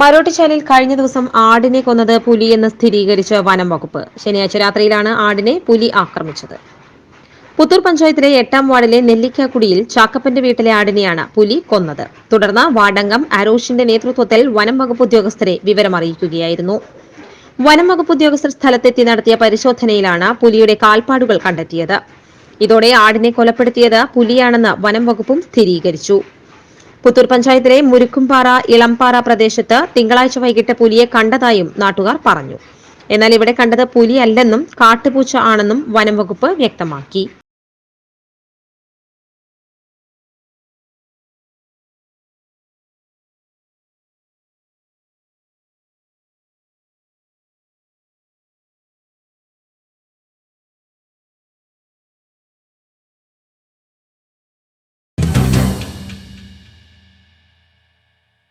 മരോട്ടിച്ചാലിൽ കഴിഞ്ഞ ദിവസം ആടിനെ കൊന്നത് പുലിയെന്ന് സ്ഥിരീകരിച്ച വനം വകുപ്പ്. ശനിയാഴ്ച രാത്രിയിലാണ് ആടിനെ പുലി ആക്രമിച്ചത്. പുത്തൂർ പഞ്ചായത്തിലെ എട്ടാം വാർഡിലെ നെല്ലിക്കാക്കുടിയിൽ ചാക്കപ്പന്റെ വീട്ടിലെ ആടിനെയാണ് പുലി കൊന്നത്. തുടർന്ന് വാർഡംഗം അരോഷിന്റെ നേതൃത്വത്തിൽ വനം വകുപ്പ് ഉദ്യോഗസ്ഥരെ വിവരമറിയിക്കുകയായിരുന്നു. വനം വകുപ്പ് ഉദ്യോഗസ്ഥർ സ്ഥലത്തെത്തി നടത്തിയ പരിശോധനയിലാണ് പുലിയുടെ കാൽപ്പാടുകൾ കണ്ടെത്തിയത്. ഇതോടെ ആടിനെ കൊലപ്പെടുത്തിയത് പുലിയാണെന്ന് വനം വകുപ്പും സ്ഥിരീകരിച്ചു. പുത്തൂർ പഞ്ചായത്തിലെ മുരുക്കുംപാറ ഇളംപാറ പ്രദേശത്ത് തിങ്കളാഴ്ച വൈകിട്ട് പുലിയെ കണ്ടതായും നാട്ടുകാർ പറഞ്ഞു. എന്നാൽ ഇവിടെ കണ്ടത് പുലിയല്ലെന്നും കാട്ടുപൂച്ച ആണെന്നും വനം വകുപ്പ് വ്യക്തമാക്കി.